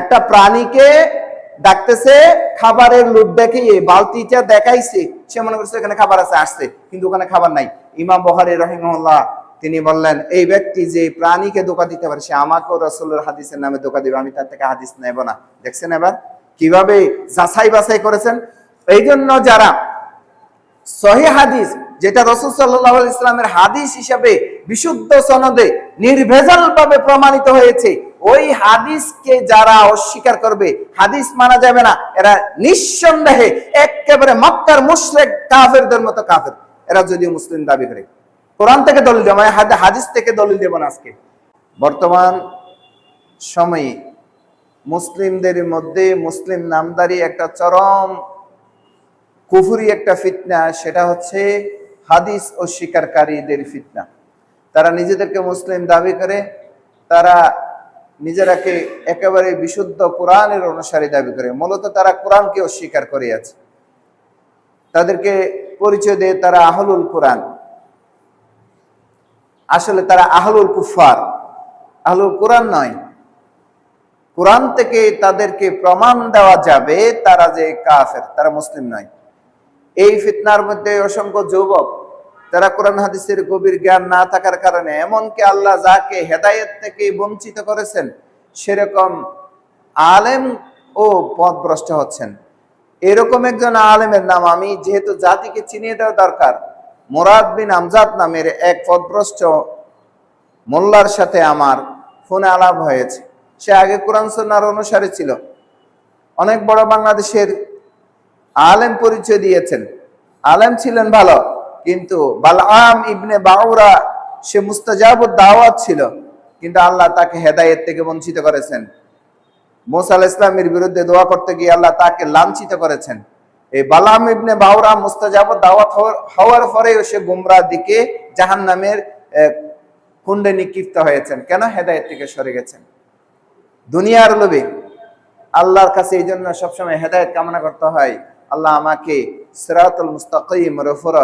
একটা প্রাণীকে ডাকতেছে, খাবারের লোভ দেখিয়ে বালতিটা দেখাইছে। সে মনে করছে এখানে খাবার আছে, আসছে, কিন্তু ওখানে খাবার নাই। ইমাম বহারি রহিমুল্লাহ তিনি বললেন, এই ব্যক্তি যে প্রাণীকে ধোকা দিতে পারে, সে আমাকেও রসুলের হাদিসের নামে ধোকা দিবে, আমি তার থেকে হাদিস নেব না। দেখছেন এবার? কীভাবে যাচাই বাছাই করেছেন? এই জন্য যারা সহি হাদিস, যেটা রসুল সাল্লাহ ইসলামের হাদিস হিসাবে বিশুদ্ধ সনদে নির্ভেজাল ভাবে প্রমাণিত হয়েছে ওই হাদিসকে যারা অস্বীকার করবে, হাদিস মানা যাবে না। এরা নিঃসন্দেহে একেবারে মক্কার মুশরেক, কাফেরদের মতো কাফের। এরা যদিও মুসলিম দাবি করে। কোরআন থেকে দলিল দেবো আমি হাদিস থেকে দলিল দেব না আজকে। বর্তমান সময়ে মুসলিমদের মধ্যে মুসলিম নামদারি একটা চরম কুফুরি একটা ফিতনা, সেটা হচ্ছে হাদিস ও স্বীকারকারীদের ফিতনা। তারা নিজেদেরকে মুসলিম দাবি করে, তারা নিজেরাকে একেবারে বিশুদ্ধ কোরআনের অনুসারী দাবি করে। মূলত তারা কোরআনকে অস্বীকার করে আছে তাদেরকে পরিচয় দেয় তারা আহলুল কোরআন। আসলে তারা আহলুল কুফার আহলুল কোরআন নয়। কোরআন থেকে তাদেরকে প্রমাণ দেওয়া যাবে তারা যে কাফের, তারা মুসলিম নয়। এই ফিতনার মধ্যে অসংখ্য যুবক যারা কোরআন হাদিসের গভীর জ্ঞান না থাকার কারণে, এমনকি আল্লাহ যাকে হেদায়েত থেকে বঞ্চিত করেছেন, সেরকম আলেম ও পথভ্রষ্ট হচ্ছেন। এরকম একজন আলেমের নাম আমি, যেহেতু জাতিকে চিনিয়ে দেওয়া দরকার, মোরাদ বিন আমজাদ নামের এক পথভ্রষ্ট মোল্লার সাথে আমার ফোনে আলাপ হয়েছে। সে আগে কোরআন সন্ন্যার অনুসারী ছিল। অনেক বড় বাংলাদেশের আলেম পরিচয় দিয়েছেন। আলেম ছিলেন ভালো। কিন্তু বালআম ইবনে বাউরা সে মুস্তাজাবুদ দাওয়াত ছিল, কিন্তু আল্লাহ তাকে হেদায়েত থেকে বঞ্চিত করেছেন। মোসা আল ইসলামের বিরুদ্ধে দোয়া করতে গিয়ে আল্লাহ তাকে লাঞ্ছিত করেছেন। এই বালাম ইবনে বাউরা মুস্তাজাবুদ দাওয়াত হওয়ার- পরেও সে গুমরা দিকে জাহান নামের কুণ্ডে নিক্ষিপ্ত হয়েছেন। কেন? হেদায়েত থেকে সরে গেছেন। দুনিয়ার লোভে আল্লাহর কাছে এই জন্য সবসময় হেদায়ত কামনা করতে হয়, আল্লাহ আমাকে সিরাতুল মুস্তাকিম উপর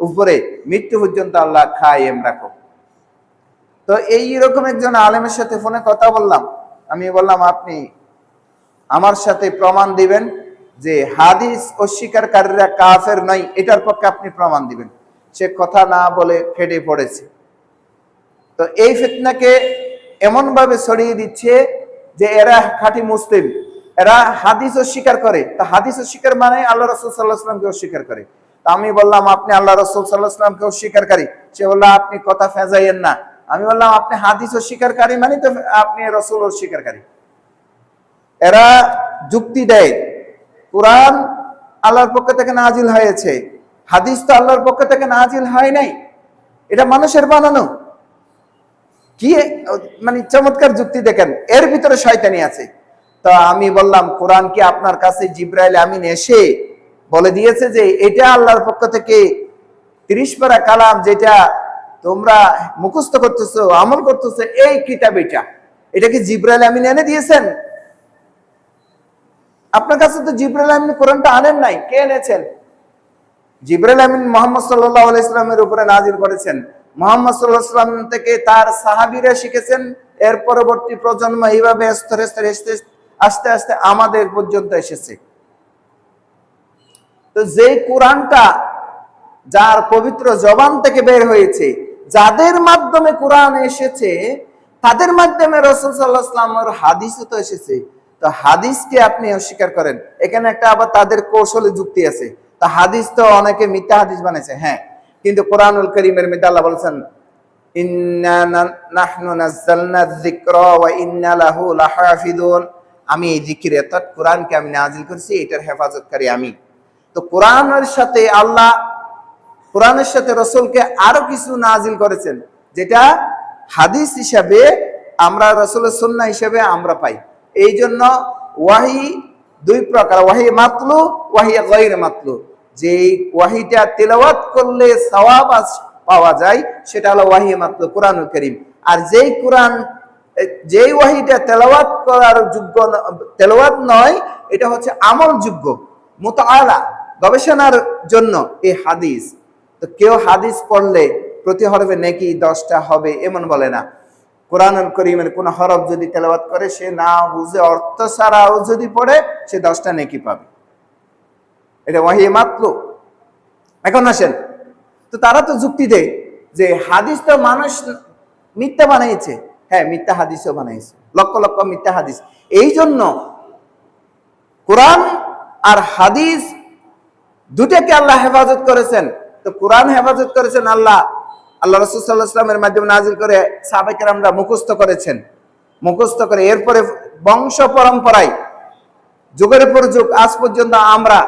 উপরে মৃত্যু পর্যন্ত আল্লাহ খায়েম রাখো তো এই রকম একজন আলেমের সাথে ফোনে কথা বললাম। আমি বললাম, আপনি আমার সাথে প্রমাণ দিবেন যে হাদিস অস্বীকারীরা কাফের নয়, এটার পক্ষে আপনি প্রমাণ দিবেন। সে কথা না বলে ফেটে পড়েছে। তো এই ফিতনাকে এমন ভাবে ছড়িয়ে দিচ্ছে যে এরা খাঁটি মুসলিম। এরা হাদিস অস্বীকার করে। তা হাদিস অস্বীকার মানে আল্লাহ রসুল সাল্লাহ অস্বীকার করে। তা আমি বললাম, আপনি আল্লাহ রসুল সাল্লাহ সাল্লামকে অস্বীকারী সে বলল, আপনি কথা ফেজাইয়েন না। আমি বললাম, আপনি হাদিস ও অস্বীকারী মানে তো আপনি রসুল ও অস্বীকারী এরা যুক্তি দেয়, কোরআন আল্লাহর পক্ষ থেকে নাজিল হয়েছে, হাদিস তো আল্লাহর পক্ষ থেকে নাজিল হয় নাই, এটা মানুষের বানানো। কি মানে চমৎকার যুক্তি দেখেন, এর ভিতরে শয়তানি আছে। তো আমি বললাম, কোরআন কি আপনার কাছে জিব্রাইল আমিন এসে বলে দিয়েছে যে এটা আল্লাহর পক্ষ থেকে তিরিশ পারা কালাম যেটা তোমরা মুখস্থ করতেছো, আমল করতেছো, এই কিতাব এটা। এটা কি জিব্রাইল আমিন এনে দিয়েছেন? আপনার কাছে তো জিব্রাইল আমিন কোরআনটা আনেন নাই, কে এনেছেন? জিব্রাইল আমিন মোহাম্মদ সাল্লাহ ইসলামের উপরে নাজির করেছেন। মোহাম্মদ সাল্লাহ থেকে তার সাহাবিরা শিখেছেন, এর পরবর্তী প্রজন্ম এইভাবে স্তরে স্তরে আস্তে আস্তে আমাদের পর্যন্ত এসেছে। তো যে কোরআনটা যার পবিত্র জবান থেকে বের হয়েছে, যাদের মাধ্যমে কোরআন এসেছে, তাদের মাধ্যমে রসুল সাল্লাহ ইসলামের হাদিসও তো এসেছে। তো হাদিসকে আপনি অস্বীকার করেন। এখানে একটা আবার তাদের কৌশলে যুক্তি আছে। তা হাদিস তো অনেকে মিথ্যা হাদিস বানাইছে হ্যাঁ। কিন্তু কোরআনুল করিমের আল্লাহ বলছেন আমি এই জিকির কোরআনকে আমি নাজিল করছি, এটার হেফাজতকারী আমি। তো কোরআনের সাথে আল্লাহ, কোরআনের সাথে রসুলকে আরও কিছু নাজিল করেছেন, যেটা হাদিস হিসাবে আমরা, রসুলের সন্না হিসাবে আমরা পাই। এই জন্য ওয়াহি দুই প্রকার, ওয়াহি মাতলু, ওয়াহি গৈর মাতলু। যে ওয়াহিটা তেলাওয়াত করলে সওয়াব পাওয়া যায়, সেটা হলো ওয়াহি মাতলু, কোরআনুল করিম। আর যেই কোরআন, যেই ওয়াহিটা তেলাওয়াত করার যোগ্য তেলাওয়াত নয়, এটা হচ্ছে আমল যোগ্য মোতালা গবেষণার জন্য এই হাদিস। তো কেউ হাদিস পড়লে প্রতি হরফে নেকি দশটা হবে এমন বলে না। কোরআনুল করিমের কোন হরফ যদি তেলাওয়াত করে, সে না বুঝে অর্থ ছাড়াও যদি পড়ে, সে দশটা নেকি পাবে। এটা ওয়াহি মাত্র এখন আসেন। তো তারা তো যুক্তি দেয় যে হাদিস তো মানুষ মিথ্যা বানাইছে। হ্যাঁ মিথ্যা হাদিসও বানাইছে। লক্ষ লক্ষ মিথ্যা হাদিস। এই জন্য কোরআন আর হাদিস দুটাকে আল্লাহ হেফাজত করেছেন। তো কোরআন হেফাজত করেছেন আল্লাহ। আল্লাহ রসুল্লাহ ইসলামের মাধ্যমে নাজিল করে সাবেকের আমরা মুখস্থ করেছেন। মুখস্থ করে এরপরে বংশ পরম্পরায়, যুগের পর যুগ, আজ পর্যন্ত আমরা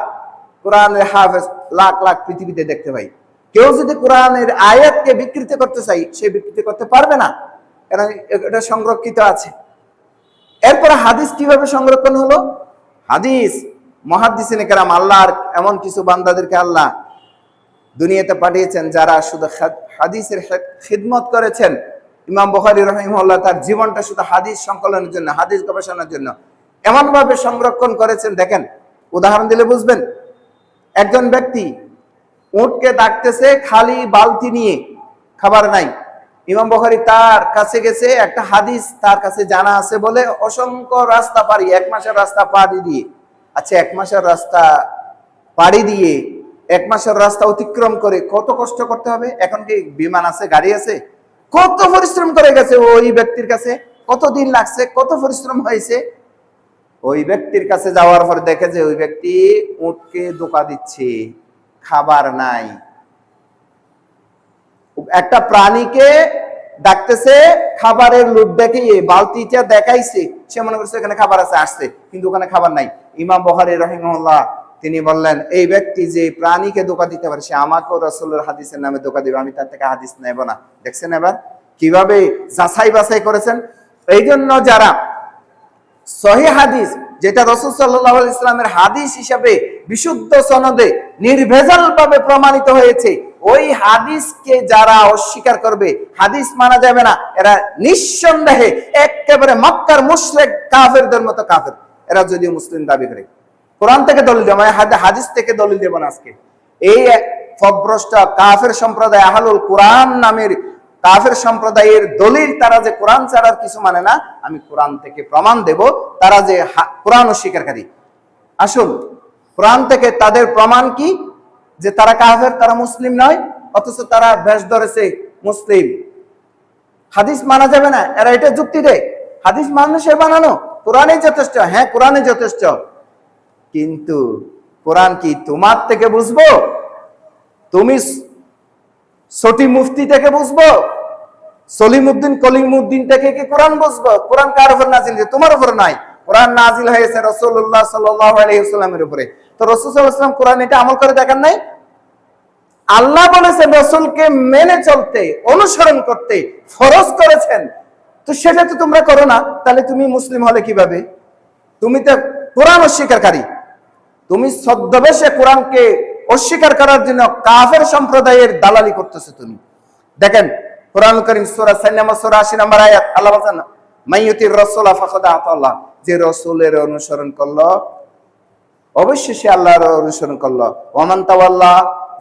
কোরআনের হাফেজ লাখ লাখ পৃথিবীতে দেখতে পাই। কেউ যদি কোরআনের আয়াতকে বিকৃতি করতে চাই সে বিকৃতি করতে পারবে না। কারণ এটা সংরক্ষিত আছে। এরপরে হাদিস কীভাবে সংরক্ষণ হলো? হাদিস মহাদিসিনে কেরাম আল্লাহর এমন কিছু বান্দাদেরকে আল্লাহ দুনিয়াতে পাঠিয়েছেন যারা শুধু হাদ- হাদিসের খিদমত করেছেন। ইমাম বখারি রহিমউল্লাহ তার জীবনটা শুধু হাদিস সংকলনের জন্য, হাদিস গবেষণার জন্য এমন ভাবে সংরক্ষণ করেছেন। দেখেন, উদাহরণ দিলে বুঝবেন। একজন ব্যক্তি উটকে ডাকতেছে, খালি বালতি নিয়ে, খাবার নাই। ইমাম বখারি তার কাছে গেছে, একটা হাদিস তার কাছে জানা আছে বলে অসংখ্য রাস্তা পারি এক মাসের রাস্তা পাড়ি দিয়ে। আচ্ছা এক মাসের রাস্তা পাড়ি দিয়ে এক মাসের রাস্তা অতিক্রম করে কত কষ্ট করতে হবে? এখন কি বিমান আছে, গাড়ি আছে? কত পরিশ্রম করে গেছে ওই ব্যক্তির কাছে? কত দিন লাগছে? কত পরিশ্রম হয়েছে? ওই ব্যক্তির কাছে যাওয়ার পর দেখে যে ওই ব্যক্তি উটকে দোকা দিচ্ছে, খাবার নাই। একটা প্রাণীকে ডাকতেছে, খাবারের লোভ দেখিয়ে বালতিটা দেখাইছে। সে মনে করছে এখানে খাবার আছে, আসছে, কিন্তু ওখানে খাবার নাই। ইমাম বহারি রহিমুল্লাহ তিনি বললেন, এই ব্যক্তি যে প্রাণীকে দোকা দিতে পারে, সে আমাকেও রসুল্লার হাদিসের নামে দোকা দিবে, আমি তার থেকে হাদিস নেব না। দেখছেন এবার? কীভাবে যাচাই বাছাই করেছেন? এই জন্য যারা সহি হাদিস, যেটা রসুল সাল্লাহ ইসলামের হাদিস হিসাবে বিশুদ্ধ সনদে নির্ভেজাল ভাবে প্রমাণিত হয়েছে, ওই হাদিসকে যারা অস্বীকার করবে, হাদিস মানা যাবে না। এরা নিঃসন্দেহে একেবারে মক্কার মুশরেক কাফেরদের মতো কাফের। এরা যদিও মুসলিম দাবি করে। কোরআন থেকে দলিল দেবো হাদ- হাদিস থেকে দলিল দেব না আজকে। এই ফভ্রষ্ট কাফের সম্প্রদায় আহলুল কোরআন নামের কাফের সম্প্রদায়ের দলিল তারা যে কোরআন ছাড়ার কিছু মানে না, আমি কোরআন থেকে প্রমাণ দেব, তারা যে কোরআন অস্বীকারী। আসুন, কোরআন থেকে তাদের প্রমাণ কি? যে তারা কাফের, তারা মুসলিম নয়, অথচ তারা বেশ ধরেছে মুসলিম। হাদিস মানা যাবে না, এরা এটা যুক্তি দেয়। হাদিস মানুষের বানানো। কোরআনে যথেষ্ট হ্যাঁ কোরআনে যথেষ্ট। কিন্তু কোরআন কি তোমার থেকে বুঝব? তুমি সটি মুফতি থেকে বুঝব? সলিমুদ্দিন কলিমুদ্দিন থেকে কি কোরআন বুঝব? কোরআন কার উপর নাজিল? তোমার উপর নাই। কোরআন নাজিল হয়েছে রসুল্লাহ সাল্লামের উপরে। তো রসুল সাল্লাম কোরআন এটা আমল করে দেখান নাই? আল্লাহ বলেছেন রসুলকে মেনে চলতে, অনুসরণ করতে ফরজ করেছেন। তো সেটা তো তোমরা করো না, তাহলে তুমি মুসলিম হলে কীভাবে? তুমি তো কোরআন অস্বীকারী। তুমি ছদ্মবেশে কোরআনকে অস্বীকার করার জন্য কাফের সম্প্রদায়ের দালালি করতেছো তুমি। দেখেন, কোরআন করিম সূরা 4 নম্বর সূরা 80 নম্বর আয়াত, আল্লাহ মাইয়ুতির রাসূলা আতাল্লাহ যে রাসূলের অনুসরণ করল অবশ্যই সে আল্লাহর অনুসরণ করল। ওমান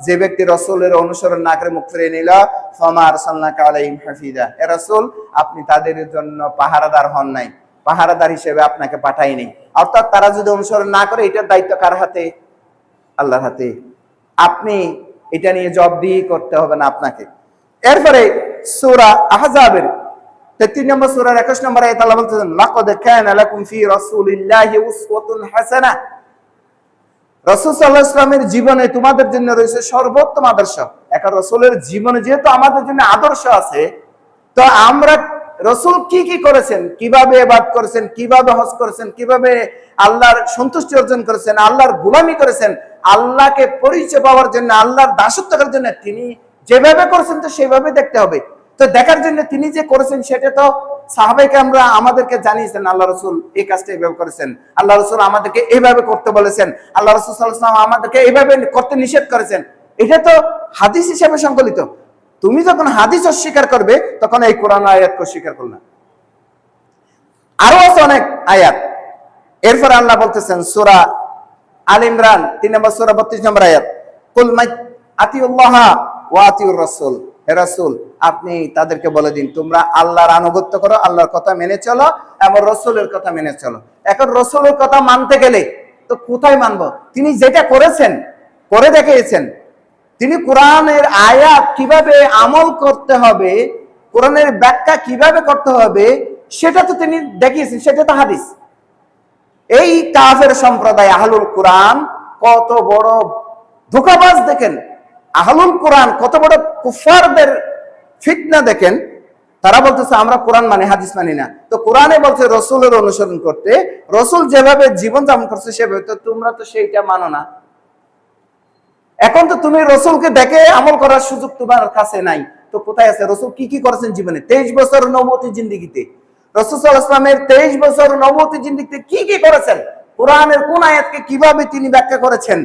যে ব্যক্তি রসুলের অনুসরণ না করে মুখ ফিরিয়ে নিল, ফমা আরসালনাকা আলাইহিম হাফিজা। এ রাসূল, আপনি তাদের জন্য পাহারাদার হন নাই। পাহারাদার হিসেবে আপনাকে পাঠাইনি অর্থাৎ তারা যদি অনুসরণ না করে, এটার দায়িত্ব কার হাতে? আল্লাহর হাতে। আপনি এটা নিয়ে জবাবদিহি করতে হবে না আপনাকে। এরপরে সূরা আহজাবের 33 নম্বর, সূরার 21 নম্বর আয়াত আল্লাহ বলতেছেন, লাকাদ কানা লাকুম ফি রাসূলিল্লাহি উসওয়াতুন হাসানাহ। রসুল জীবনে তোমাদের জন্য রয়েছে সর্বোত্তম আদর্শ। রসুলের জীবনে যেহেতু আমাদের জন্য আদর্শ আছে, তো আমরা রসুল কি কি করেছেন, কীভাবে এবাদ করেছেন, কীভাবে হজ করেছেন, কীভাবে আল্লাহর সন্তুষ্টি অর্জন করেছেন, আল্লাহর গুলামি করেছেন, আল্লাহকে পরিচয় পাওয়ার জন্য, আল্লাহর দাসত্ব করার জন্য তিনি যেভাবে করেছেন তো সেভাবে দেখতে হবে। তো দেখার জন্য তিনি যে করেছেন সেটা তো সাহাবাইকে আমরা আমাদেরকে জানিয়েছেন, আল্লাহ রসুল এই কাজটা এইভাবে করেছেন। আল্লাহ রসুল আমাদেরকে এইভাবে করতে বলেছেন। আল্লাহ রসুল সাল্লাম আমাদেরকে এইভাবে করতে নিষেধ করেছেন। এটা তো হাদিস হিসেবে সংকলিত। তুমি যখন হাদিস অস্বীকার করবে, তখন এই কোরআন আয়াতকে অস্বীকার করল না। আরও আছে অনেক আয়াত। এরপর আল্লাহ বলতেছেন, সুরা আল ইমরান, তিন নম্বর, সুরা বত্রিশ নম্বর আয়াত। কুল মাই আতিউল্লাহ ওয়া আতিউর রাসূল। রাসূল, আপনি তাদেরকে বলে দিন, তোমরা আল্লাহর আনুগত্য করো, আল্লাহর কথা মেনে চলো, এবং রসুলের কথা মেনে চলো। এখন রসুলের কথা মানতে গেলে তো কোথায় মানবো? তিনি যেটা করেছেন, করে দেখিয়েছেন। তিনি কোরআনের আয়াত কীভাবে আমল করতে হবে, কোরআনের ব্যাখ্যা কীভাবে করতে হবে, সেটা তো তিনি দেখিয়েছেন, সেটা তো হাদিস। এই কাফের সম্প্রদায়, আহলুল কোরআন কত বড় ধোকাবাজ দেখেন। আহলুল কোরআন কত বড় কুফারদের ফিতনা দেখেন, তারা বলতেছে, আমরা কোরআন মানে হাদিস মানি না। তো কোরআনে বলছে, রসুলের অনুসরণ করতে, রসুল যেভাবে জীবন যাপন করছে, সেভাবে তো তোমরা তো সেইটা মানো না। এখন তো তুমি রসুলকে দেখে আমল করার সুযোগ তোমার কাছে নাই। তো কোথায় আছে? রসুল কি কি করেছেন জীবনে? তেইশ বছর নবতী জিন্দিগিতে। রসুল ইসলামের তেইশ বছর নবতী জিন্দিগিতে কি কি করেছেন? কোরআনের কোন আয়াতকে কীভাবে তিনি ব্যাখ্যা করেছেন?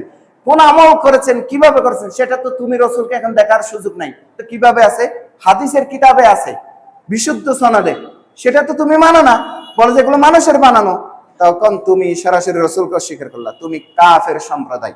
কোন আমল করেছেন, কীভাবে করেছেন, সেটা তো তুমি রসুলকে এখন দেখার সুযোগ নাই। তো কীভাবে আছে? হাদিসের কিতাবে আছে, বিশুদ্ধ সনাদে। সেটা তো তুমি মানো না। বলে যেগুলো মানুষের বানানো। তখন তুমি সরাসরি রসুলকে অস্বীকার করলা। তুমি কাফের সম্প্রদায়।